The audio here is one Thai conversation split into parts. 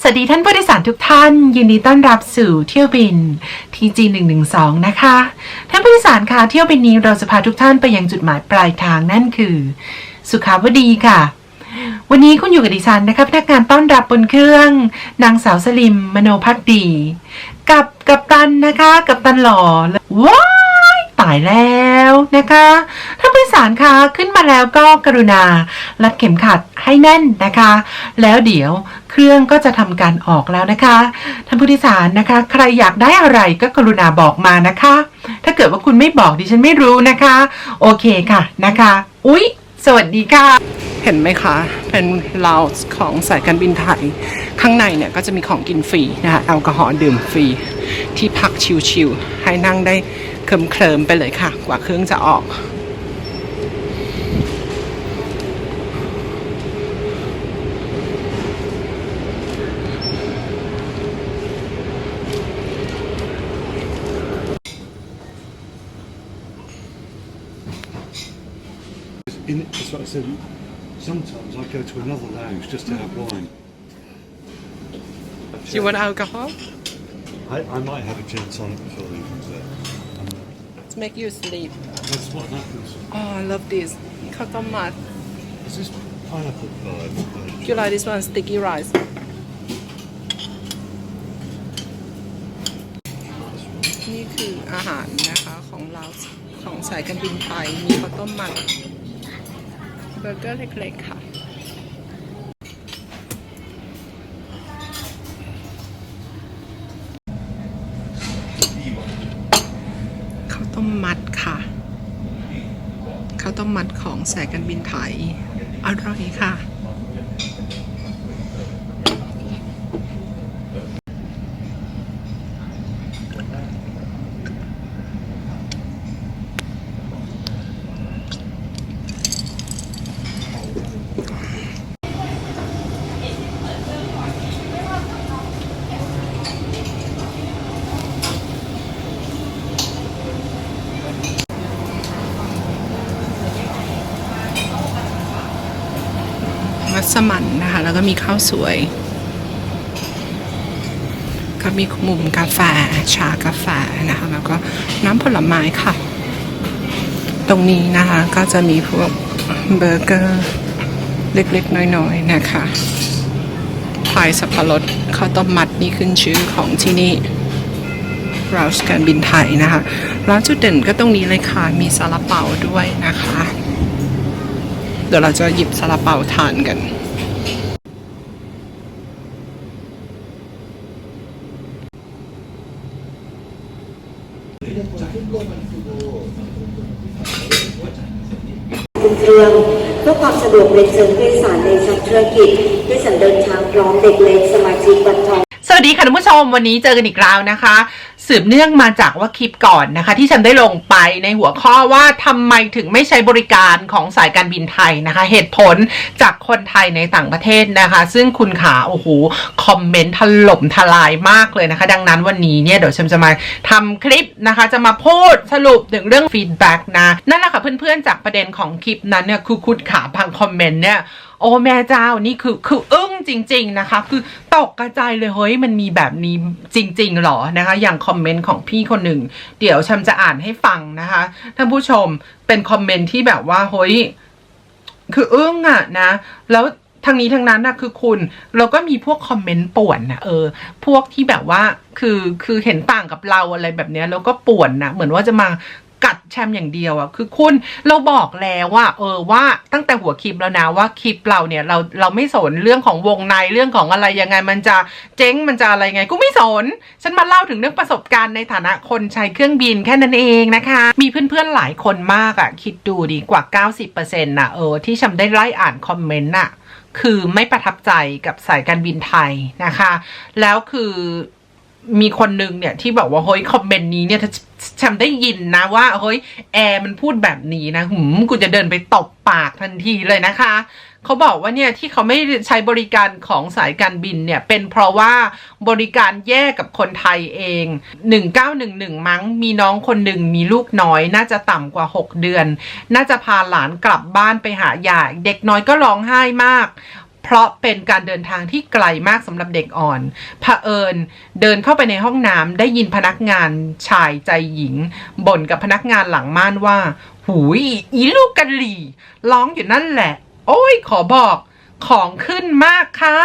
สวัสดีท่านผู้โดยสารทุกท่าน ยินดีต้อนรับสู่เที่ยวบิน TG 112นะคะ ท่านผู้โดยสารคะเที่ยวบินนี้เราจะพาทุกท่านไปยังจุดหมายปลายทางนั่นคือ สุขาวดีค่ะ วันนี้คุณอยู่กับดิฉันนะคะพนักงานต้อนรับบนเครื่อง นางสาวสลิมมโนพักดี กับกับตันนะคะ กับตันหล่อว้ายตายแล้วนะคะท่านผู้โดยสารคะขึ้นมาแล้วก็กรุณา รัดเข็มขัดให้แน่นนะคะ แล้วเดี๋ยว เครื่องก็จะทำการออกแล้วนะคะท่านผู้โดยสารนะคะ ใครอยากได้อะไรก็กรุณาบอกมานะคะ ถ้าเกิดว่าคุณไม่บอกดิฉันไม่รู้นะคะ โอเคค่ะนะคะ อุ๊ย สวัสดีค่ะ เห็นไหมคะ เป็นลาวของสายการบินไทย ข้างในเนี่ยก็จะมีของกินฟรีนะคะแอลกอฮอล์ดื่มฟรี ที่พักชิลๆให้นั่งได้เคลิมเคลิมๆไปเลยค่ะ กว่าเครื่องจะออก In, that's what I said. Sometimes I go to another lounge just to have wine. Do you want alcohol? I, I might have a gin tonic before leaving today. To make you sleep. That's what happens. Oh, I love this. ข้าวต้มมัด Is this pineapple vibe? You like this one sticky rice? นี่คืออาหารนะคะของเราของสายการบินไทยมีข้าวต้มมัดเบอร์เกอร์เล็กๆค่ะข้าวต้มมัดค่ะข้าวต้มมัดของสายการบินไทยอร่อยค่ะ สมั่นนะคะ แล้วก็มีข้าวสวย ก็มีมุมกาแฟชากาแฟนะคะ แล้วก็น้ำผลไม้ค่ะ ตรงนี้นะคะก็จะมีพวกเบอร์เกอร์เล็กๆ น้อยๆ นะคะพายสับปะรดข้าวต้มมัดนี่ขึ้นชื่อของที่นี่เราสการบินไทยนะคะ ร้านจุดเด่นก็ตรงนี้เลยค่ะ มีซาลาเปาด้วยนะคะ เดี๋ยวเราจะหยิบซาลาเปาทานกัน บนเครื่องเพื่อความสะดวกในเชิงผู้โดยสารในชั้นธุรกิจด้วยสันเดินทางพร้อมเด็กเล็กสมาชิกบัตรทองสวัสดีค่ะท่านผู้ชมวันนี้เจอกันอีกแล้วนะคะ สืบเนื่องมาจากว่าคลิปก่อนนะคะ ที่ฉันได้ลงไปในหัวข้อว่าทำไมถึงไม่ใช้บริการของสายการบินไทยนะคะ เหตุผลจากคนไทยในต่างประเทศนะคะ ซึ่งคุณขาโอ้โหคอมเมนต์ถล่มทลายมากเลยนะคะ ดังนั้นวันนี้เนี่ยเดี๋ยวฉันจะมาทำคลิปนะคะ จะมาพูดสรุปถึงเรื่องฟีดแบ็กนะนั่นแหละค่ะเพื่อนๆจากประเด็นของคลิปนั้นเนี่ยคือคุณขาพังคอมเมนต์เนี่ย โอ้แม่เจ้านี่คือคืออึ้งจริง ๆนะคะ คือตกกระจายเลยเฮ้ยมันมีแบบนี้จริง ๆหรอนะคะ อย่างคอมเมนต์ของพี่คนหนึ่งเดี๋ยวฉันจะอ่านให้ฟังนะคะท่านผู้ชมเป็นคอมเมนต์ที่แบบว่าเฮ้ยคืออึ้งอะนะ แล้วทางนี้ทางนั้นนะคือคุณเราก็มีพวกคอมเมนต์ป่วนนะเออ พวกที่แบบว่าคือคือเห็นต่างกับเราอะไรแบบเนี้ยแล้วก็ป่วนนะเหมือนว่าจะมา แชมป์อย่างเดียวอะคือคุณเราบอกแล้วว่าเออว่าตั้งแต่หัวคลิปแล้วนะว่าคลิปเราเนี่ยเราเราไม่สนเรื่องของวงในเรื่องของอะไรยังไงมันจะเจ๊งมันจะอะไรไงกูไม่สน ฉันมาเล่าถึงเรื่องประสบการณ์ในฐานะคนใช้เครื่องบินแค่นั้นเองนะคะ มีเพื่อนๆหลายคนมากอะคิดดูดีกว่า 90%น่ะเออที่ฉันได้ไล่อ่านคอมเมนต์น่ะคือไม่ประทับใจกับสายการบินไทยนะคะ แล้วคือ มีคนหนึ่งเนี่ยที่บอกว่าเฮ้ยคอมเมนต์นี้เนี่ยถ้าฉันได้ยินนะว่าเฮ้ยแอร์มันพูดแบบนี้นะหืมกูจะเดินไปตบปากทันทีเลยนะคะเขาบอกว่าเนี่ยที่เขาไม่ใช้บริการของสายการบินเนี่ยเป็นเพราะว่าบริการแย่กับคนไทยเอง 1911 มั้งมีน้องคนหนึ่งมีลูกน้อย น่าจะต่ำกว่า 6 เดือน น่าจะพาหลานกลับบ้านไปหายายเด็กน้อยก็ร้องไห้มาก เพราะเป็นการเดินทางที่ไกลมากสำหรับเด็กอ่อนเผอิญเดินเข้าไปในห้องน้ำได้ยินพนักงานชายใจหญิงบ่นกับพนักงานหลังม่านว่า หูยอีลูกกะหรี่ร้องอยู่นั่นแหละ โอ้ยขอบอกของขึ้นมากค่ะ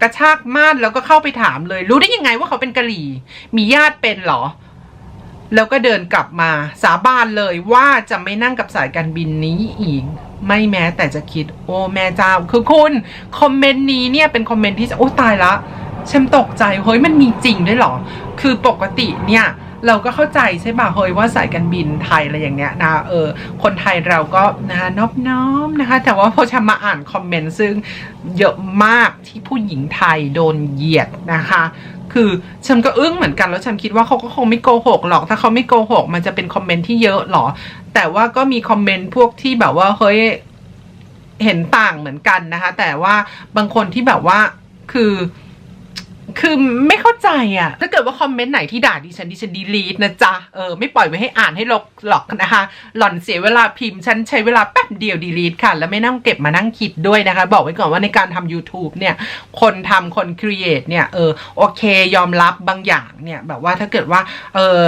กระชากม่านแล้วก็เข้าไปถามเลย รู้ได้ยังไงว่าเขาเป็นกะหรี่ มีญาติเป็นหรอ แล้วก็เดินกลับมาสาบานเลยว่าจะไม่นั่งกับสายการบินนี้อีก ไม่แม้แต่จะคิด โอ้แม่เจ้า คือคุณคอมเมนต์นี้เนี่ยเป็นคอมเมนต์ที่จะโอ้ตายละฉันตกใจเฮ้ยมันมีจริงด้วยหรอ คือปกติเนี่ยเราก็เข้าใจใช่ป่ะเฮ้ยว่าสายการบินไทยอะไรอย่างเงี้ยนะเออคนไทยเราก็นะนอบน้อมนะคะ แต่ว่าพอฉันมาอ่านคอมเมนต์ซึ่งเยอะมากที่ผู้หญิงไทยโดนเหยียดนะคะ คือฉันก็อึ้งเหมือนกันแล้วฉันคิดว่าเขาก็คงไม่โกหกหรอก ถ้าเขาไม่โกหก มันจะเป็นคอมเมนต์ที่เยอะหรอ แต่ว่าก็มีคอมเมนต์พวกที่แบบว่าเฮ้ยเห็นต่างเหมือนกันนะคะ แต่ว่าบางคนที่แบบว่าคือ คือไม่เข้าใจอะ ถ้าเกิดว่าคอมเมนต์ไหนที่ด่าดิฉันดิฉันดีลีทนะจ๊ะ เออ ไม่ปล่อยไว้ให้อ่านให้ลกหลอกนะคะ หล่อนเสียเวลาพิมพ์ ฉันใช้เวลาแป๊บเดียวดีลีทค่ะ แล้วไม่นั่งเก็บมานั่งคิดด้วยนะคะ บอกไว้ก่อนว่าในการทำ YouTube เนี่ย คนทำคนครีเอทเนี่ย เออ โอเค ยอมรับบางอย่างเนี่ย แบบว่าถ้าเกิดว่า เออ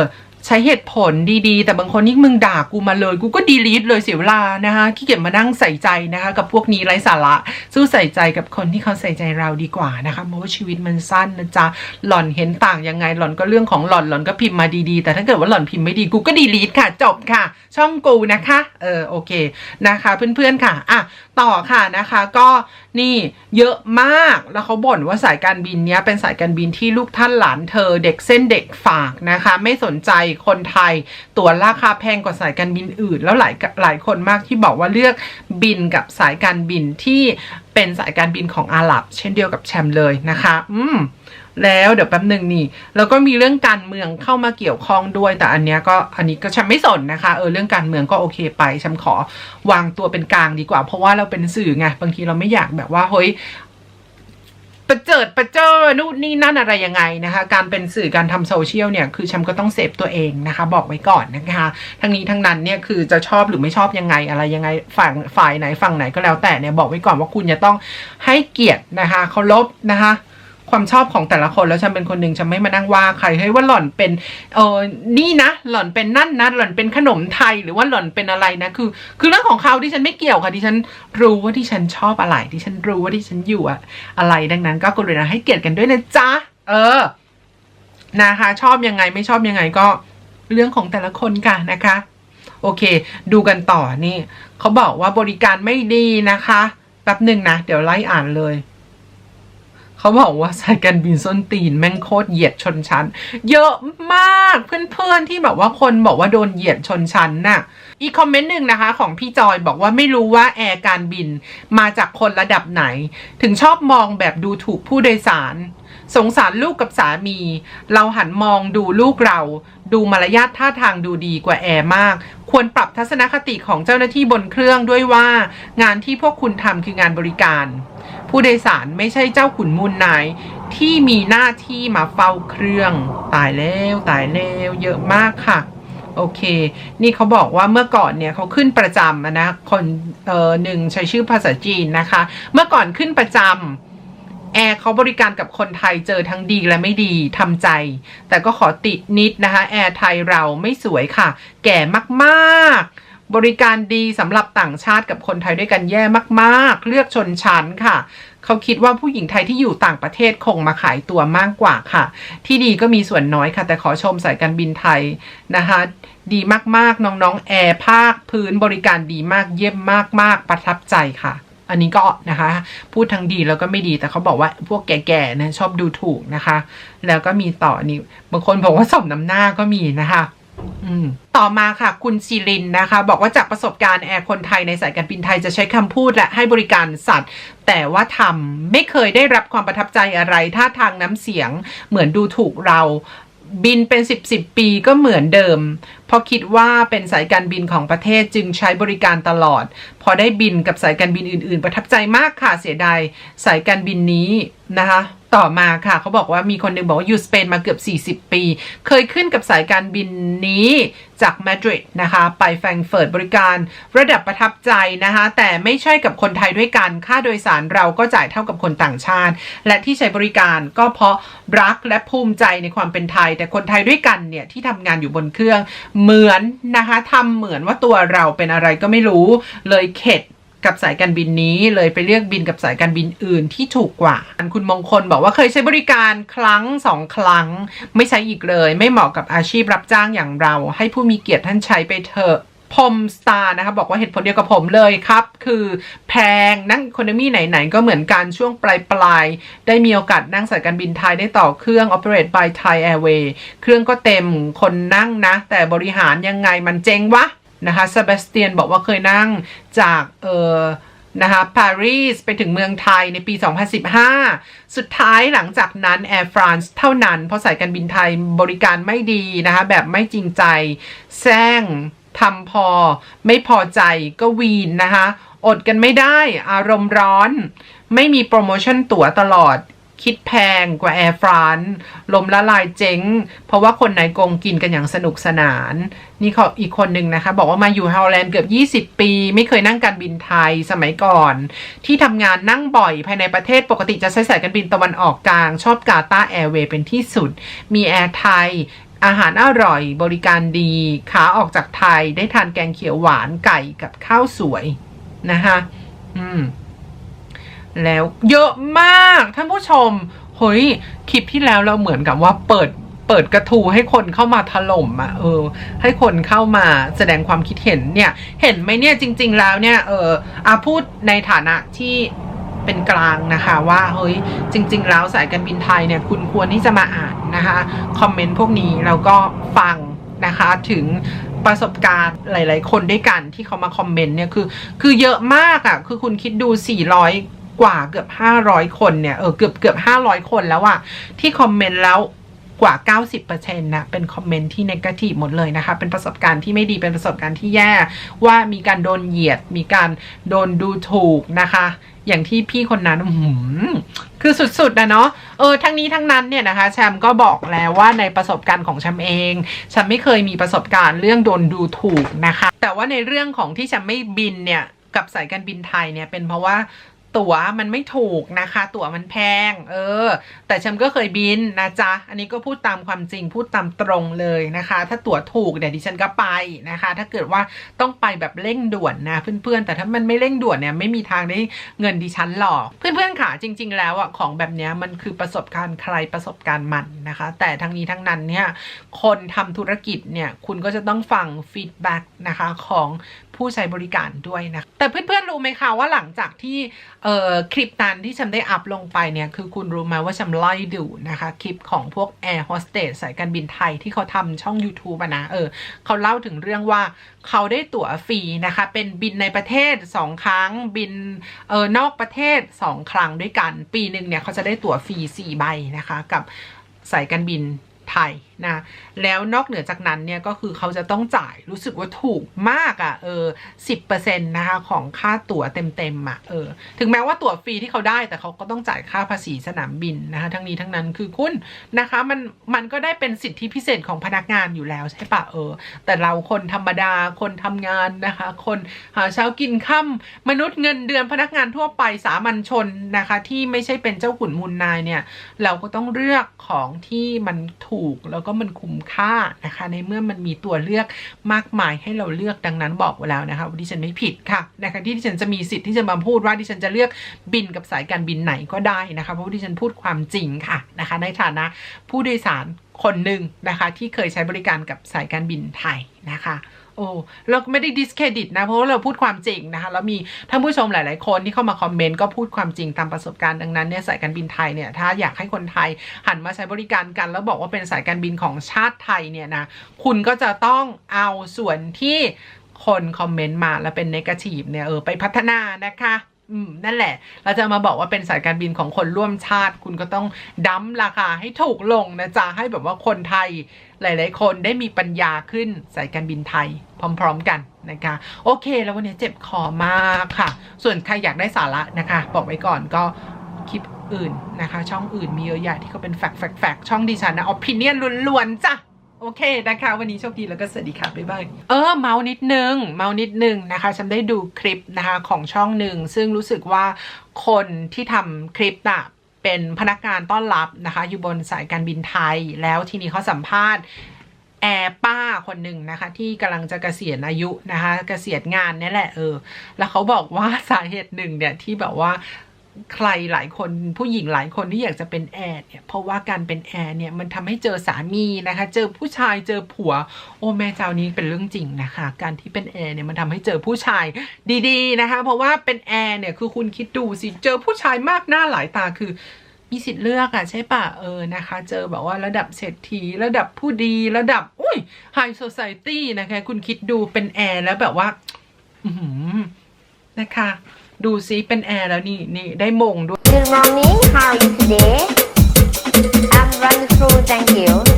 ใช้เหตุผลดีๆ แต่บางคนนี่มึงด่ากูมาเลย กูก็ดีลีทเลยเสียเวลานะคะขี้เกียจมานั่งใส่ใจนะคะ กับพวกนี้ไร้สาระ สู้ใส่ใจกับคนที่เขาใส่ใจเราดีกว่านะคะเพราะว่าชีวิตมันสั้นนะจ๊ะหล่อนเห็นต่างยังไงหล่อนก็เรื่องของหล่อนหล่อนก็พิมพ์มาดีๆ แต่ถ้าเกิดว่าหล่อนพิมพ์ไม่ดีกูก็ดีลีทค่ะ จบค่ะ ช่องกูนะคะเออโอเคนะคะ เพื่อนๆค่ะอะต่อค่ะนะคะก็นี่เยอะมากแล้วเขาบ่นว่าสายการบินเนี้ยเป็นสายการบินที่ลูกท่านหลานเธอเด็กเส้นเด็กฝากนะคะ ไม่สนใจคนไทย ตั๋วราคาแพงกว่าสายการบินอื่น แล้วหลายหลายคนมากที่บอกว่าเลือกบินกับสายการบินที่เป็นสายการบินของอาหรับ เช่นเดียวกับแชมป์เลยนะคะ อืมแล้วเดี๋ยวแป๊บหนึ่งนี่ แล้วก็มีเรื่องการเมืองเข้ามาเกี่ยวข้องด้วยแต่อันเนี้ยก็อันนี้ก็ฉันไม่สนนะคะเออเรื่องการเมืองก็โอเคไปฉันขอวางตัวเป็นกลางดีกว่า เพราะว่าเราเป็นสื่อไงบางทีเราไม่อยากแบบว่าเฮ้ย ประเจิดประเจิดนู่นนี่นั่นอะไรยังไงนะคะ การเป็นสื่อการทำโซเชียลเนี่ยคือแชมก็ต้องเซฟตัวเองนะคะ บอกไว้ก่อนนะคะ ทั้งนี้ทั้งนั้นเนี่ยคือจะชอบหรือไม่ชอบยังไงอะไรยังไงฝั่งฝ่ายไหนฝั่งไหนก็แล้วแต่เนี่ยบอกไว้ก่อนว่าคุณจะต้องให้เกียรตินะคะเคารพนะคะ ความชอบของแต่ละคนแล้วฉันเป็นคนหนึ่งฉันไม่มานั่งว่าใครเฮ้ยว่าหล่อนเป็นเออนี่นะ หล่อนเป็นนั่นนะหล่อนเป็นขนมไทยหรือว่าหล่อนเป็นอะไรนะคือ คือเรื่องของเขาที่ฉันไม่เกี่ยวค่ะที่ฉันรู้ว่าที่ฉันชอบอะไรที่ฉันรู้ว่าที่ฉันอยู่อะอะไรดังนั้น ก็กรุณาให้เกียรติกันด้วยนะจ๊ะเออ นะคะ ชอบยังไงไม่ชอบยังไงก็เรื่องของแต่ละคนค่ะนะคะ โอเค ดูกันต่อนี่เขาบอกว่าบริการไม่ดีนะคะแป๊บหนึ่งนะ เดี๋ยวไล่อ่านเลย เขาบอกว่าสายการบินส้นตีนแม่งโคตรเหยียดชนชั้น เยอะมากเพื่อนๆที่แบบว่าคนบอกว่าโดนเหยียดชนชั้นน่ะ อีกคอมเมนต์หนึ่งนะคะ ของพี่จอยบอกว่าไม่รู้ว่าแอร์การบินมาจากคนระดับไหน ถึงชอบมองแบบดูถูกผู้โดยสาร สงสารลูกกับสามี เราหันมองดูลูกเรา ดูมารยาทท่าทางดูดีกว่าแอร์มาก ควรปรับทัศนคติของเจ้าหน้าที่บนเครื่องด้วยว่า งานที่พวกคุณทำคืองานบริการ ผู้โดยสารไม่ใช่เจ้าขุนมูลนายที่มีหน้าที่มาเฝ้าเครื่อง ตายแล้วตายแล้วเยอะมากค่ะโอเค นี่เขาบอกว่าเมื่อก่อนเนี่ยเขาขึ้นประจำนะ คนเออหนึ่งใช้ชื่อภาษาจีนนะคะ เมื่อก่อนขึ้นประจำ แอร์เขาบริการกับคนไทยเจอทั้งดีและไม่ดีทำใจ แต่ก็ขอติดนิดนะคะ แอร์ไทยเราไม่สวยค่ะ แก่มากๆบริการดีสำหรับต่างชาติกับคนไทยด้วยกันแย่มากๆ เลือกชนชั้นค่ะ เขาคิดว่าผู้หญิงไทยที่อยู่ต่างประเทศคงมาขายตัวมากกว่าค่ะ ที่ดีก็มีส่วนน้อยค่ะ แต่ขอชมสายการบินไทยนะคะ ดีมากๆ น้องๆ แอร์ภาคพื้นบริการดีมากเยี่ยมมากๆ ประทับใจค่ะ อันนี้ก็นะคะ พูดทั้งดีแล้วก็ไม่ดีแต่เขาบอกว่าพวกแก่ๆนะชอบดูถูกนะคะ แล้วก็มีต่อนี่บางคนบอกว่าสมน้ำหน้าก็มีนะคะต่อมาค่ะคุณศิรินนะคะ บอกว่าจากประสบการณ์แอร์คนไทยในสายการบินไทยจะใช้คำพูดและให้บริการสัตว์ แต่ว่าทำไม่เคยได้รับความประทับใจอะไรท่าทางน้ำเสียงเหมือนดูถูกเราบินเป็นสิบสิบปีก็เหมือนเดิม เพราะคิดว่าเป็นสายการบินของประเทศจึงใช้บริการตลอด พอได้บินกับสายการบินอื่น ๆ ประทับใจมากค่ะเสียดายสายการบินนี้นะคะต่อมาค่ะเขาบอกว่ามีคนหนึงบอกว่าอยู่สเปนมาเกือบ 40 ปี เคยขึ้นกับสายการบินนี้จากมาดริดนะคะ ไปแฟรงเฟิร์ตบริการระดับประทับใจนะคะ แต่ไม่ใช่กับคนไทยด้วยกัน ค่าโดยสารเราก็จ่ายเท่ากับคนต่างชาติ และที่ใช้บริการก็เพราะรักและภูมิใจในความเป็นไทย แต่คนไทยด้วยกันเนี่ยที่ทำงานอยู่บนเครื่องเหมือนนะคะทำเหมือนว่าตัวเราเป็นอะไรก็ไม่รู้ เลยเข็ดกับสายการบินนี้เลยไปเลือกบินกับสายการบินอื่นที่ถูกกว่า คุณมงคลบอกว่าเคยใช้บริการครั้งสองครั้ง ไม่ใช้อีกเลย ไม่เหมาะกับอาชีพรับจ้างอย่างเรา ให้ผู้มีเกียรติท่านใช้ไปเถอะ พมสตาร์นะคะบอกว่าเหตุผลเดียวกับผมเลยครับ คือแพงนั่งค o n o มีไหน ๆ ก็เหมือนกันช่วงปลายปลายๆได้มีโอกาสนั่งสายการบินไทยได้ต่อเครื่อง operate by Thai Airway เครื่องก็เต็มคนนั่งนะ แต่บริหารยังไงมันเจ๊งวะนะคะซาเบสเตียนบอกว่าเคยนั่งจากเออนะคะปารีสไปถึงเมืองไทยในปี 2015 สุดท้ายหลังจากนั้น Air France เท่านั้น เพราะสายการบินไทยบริการไม่ดีนะคะแบบไม่จริงใจแซง ทำพอ ไม่พอใจก็วีนนะคะ อดกันไม่ได้อารมณ์ร้อน ไม่มีโปรโมชั่นตั๋วตลอด คิดแพงกว่า Air France ลมละลายเจ๊ง เพราะว่าคนไหนโกงกินกันอย่างสนุกสนาน นี่เขาอีกคนหนึ่งนะคะ บอกว่ามาอยู่ฮอลแลนด์เกือบ 20 ปี ไม่เคยนั่งการบินไทยสมัยก่อน ที่ทำงานนั่งบ่อยภายในประเทศปกติจะใช้สายการบินตะวันออกกลาง ชอบกาตาแอร์เวย์เป็นที่สุด มีแอร์ไทย อาหารอร่อยบริการดีขาออกจากไทยได้ทานแกงเขียวหวานไก่กับข้าวสวยนะคะอืมแล้วเยอะมากท่านผู้ชมเฮ้ยคลิปที่แล้วเราเหมือนกับว่าเปิดเปิดกระทูให้คนเข้ามาถล่มอะเออ ให้คนเข้ามาแสดงความคิดเห็นเนี่ย เห็นไหมเนี่ยจริง ๆ แล้วเนี่ยเอออาพูดในฐานะที่ เป็นกลางนะคะว่าเฮ้ยจริง ๆ แล้วสายการบินไทยเนี่ยคุณควรที่จะมาอ่านนะคะคอมเมนต์พวกนี้แล้วก็ฟังนะคะถึงประสบการณ์หลาย ๆ คนด้วยกันที่เขามาคอมเมนต์เนี่ยคือคือเยอะมากอะ่ะคือคุณคิดดู 400 กว่าเกือบ 500 คนเนี่ยเออเกือบเกือบ 500 คนแล้วอะที่คอมเมนต์แล้วกว่า 90%นะเป็นคอมเมนต์ที่นกาทีฟหมดเลยนะคะ เป็นประสบการณ์ที่ไม่ดีเป็นประสบการณ์ที่แย่ว่ามีการโดนเหยียด มีการโดนดูถูกนะคะ อย่างที่พี่คนนั้นหือคือสุดๆนะเนาะเออทั้งนี้ทั้งนั้นเนี่ยนะคะแชมป์ก็บอกแล้วว่าในประสบการณ์ของแชมป์เองแชมป์ไม่เคยมีประสบการณ์เรื่องโดนดูถูกนะคะ แต่ว่าในเรื่องของที่แชมป์ไม่บินเนี่ยกับสายการบินไทยเนี่ยเป็นเพราะว่า ตั๋วมันไม่ถูกนะคะ ตั๋วมันแพง เออ แต่แชมป์ก็เคยบินนะจ๊ะ อันนี้ก็พูดตามความจริงพูดตามตรงเลยนะคะ ถ้าตั๋วถูกเดี๋ยวดิฉันก็ไปนะคะ ถ้าเกิดว่าต้องไปแบบเร่งด่วนนะเพื่อนๆ แต่ถ้ามันไม่เร่งด่วนเนี่ยไม่มีทางได้เงินดิฉันหรอก เพื่อนๆค่ะจริง ๆ แล้วอะของแบบเนี้ยมันคือประสบการณ์ใครประสบการณ์มันนะคะ แต่ทั้งนี้ทั้งนั้นเนี่ยคนทำธุรกิจเนี่ยคุณก็จะต้องฟังฟีดแบ็กนะคะของผู้ใช้บริการด้วยนะ แต่เพื่อนๆรู้ไหมคะว่าหลังจากที่เออคลิปนั้นที่ฉันได้อัพลงไปเนี่ย คือคุณรู้ไหมว่าฉันไล่ดูนะคะ คลิปของพวกแอร์โฮสเตสสายการบินไทยที่เขาทำช่อง YouTube นะ เออเขาเล่าถึงเรื่องว่าเขาได้ตั๋วฟรีนะคะ เป็นบินในประเทศ 2 ครั้งบินเออนอกประเทศ 2 ครั้งด้วยกัน ปีหนึ่งเนี่ยเขาจะได้ตั๋วฟรี4ใบนะคะ กับสายการบินไทย นะแล้วนอกเหนือจากนั้นเนี่ยก็คือเขาจะต้องจ่ายรู้สึกว่าถูกมากอะ่ะเออสิบเปอร์เซ็นต์นะคะของค่าตั๋วเต็มๆอะ่ะเออถึงแม้ว่าตั๋วฟรีที่เขาได้แต่เขาก็ต้องจ่ายค่าภาษีสนามบินนะคะทั้งนี้ทั้งนั้นคือคุณนะคะมันมันก็ได้เป็นสิทธิพิเศษของพนักงานอยู่แล้วใช่ปะเออ แต่เราคนธรรมดาคนทำงานนะคะ คนหาเช้ากินค่ำมนุษย์เงินเดือนพนักงานทั่วไปสามัญชนนะคะ ที่ไม่ใช่เป็นเจ้าขุนมูลนายเนี่ย เราก็ต้องเลือกของที่มันถูกแล้วก็มันคุ้มค่านะคะ ในเมื่อมันมีตัวเลือกมากมายให้เราเลือกดังนั้นบอกไว้แล้วนะคะว่าดิฉันไม่ผิดค่ะนะคะที่ดิฉันจะมีสิทธิ์ที่จะมาพูดว่าดิฉันจะเลือกบินกับสายการบินไหนก็ได้นะคะเพราะว่าดิฉันพูดความจริงค่ะนะคะ ในฐานะผู้โดยสารคนหนึ่งนะคะ ที่เคยใช้บริการกับสายการบินไทยนะคะ โอ้เราไม่ได้ดิสเครดิตนะ เพราะว่าเราพูดความจริงนะคะ แล้วมีท่านผู้ชมหลาย ๆ คนที่เข้ามาคอมเมนต์ก็พูดความจริงตามประสบการณ์ดังนั้นเนี่ยสายการบินไทยเนี่ยถ้าอยากให้คนไทยหันมาใช้บริการกัน แล้วบอกว่าเป็นสายการบินของชาติไทยเนี่ยนะคุณก็จะต้องเอาส่วนที่คนคอมเมนต์มาแล้วเป็นเนกาทีฟเนี่ยเออไปพัฒนานะคะ อืมนั่นแหละ เราจะมาบอกว่าเป็นสายการบินของคนร่วมชาติ คุณก็ต้องดั้มราคาให้ถูกลงนะจ๊ะให้แบบว่าคนไทยหลาย ๆ คนได้มีปัญญาขึ้นสายการบินไทยพร้อม ๆ กันนะคะ โอเค แล้ววันนี้เจ็บคอมากค่ะ ส่วนใครอยากได้สาระนะคะ บอกไว้ก่อนก็คลิปอื่นนะคะ ช่องอื่นมีเยอะแยะที่เขาเป็นแฟกแฟกแฟกช่องดิฉันนะอ p ิเนียนล้วนๆจ้ะ โอเคนะคะ วันนี้โชคดีแล้วก็สวัสดีค่ะ บ๊ายบาย เออ เมานิดนึง เมานิดนึงนะคะ ฉันได้ดูคลิปนะคะของช่องหนึ่ง ซึ่งรู้สึกว่าคนที่ทำคลิปน่ะเป็นพนักงานต้อนรับนะคะ อยู่บนสายการบินไทย แล้วทีนี้เขาสัมภาษณ์แอร์ป้าคนหนึ่งนะคะ ที่กำลังจะเกษียณอายุนะคะเกษียณงานนี่แหละเออ แล้วเขาบอกว่าสาเหตุหนึ่งเนี่ยที่แบบว่า ใครหลายคนผู้หญิงหลายคนที่อยากจะเป็นแอร์เนี่ยเพราะว่าการเป็นแอร์เนี่ยมันทำให้เจอสามีนะคะ เจอผู้ชายเจอผัว โอ้แม่เจ้านี้เป็นเรื่องจริงนะคะ การที่เป็นแอร์เนี่ยมันทำให้เจอผู้ชายดีๆนะคะ เพราะว่าเป็นแอร์เนี่ยคือคุณคิดดูสิเจอผู้ชายมากหน้าหลายตาคือมีสิทธิ์เลือกอะใช่ปะเออนะคะ เจอแบบว่าระดับเศรษฐีระดับผู้ดีระดับอุ้ยไฮโซ i ตี้นะคะ คุณคิดดูเป็นแอร์แล้วแบบว่า อือหือนะคะ ดูซิเป็นแอร์แล้วนี่นี่ได้มงด้วย Good morning how you today I'm running through thank you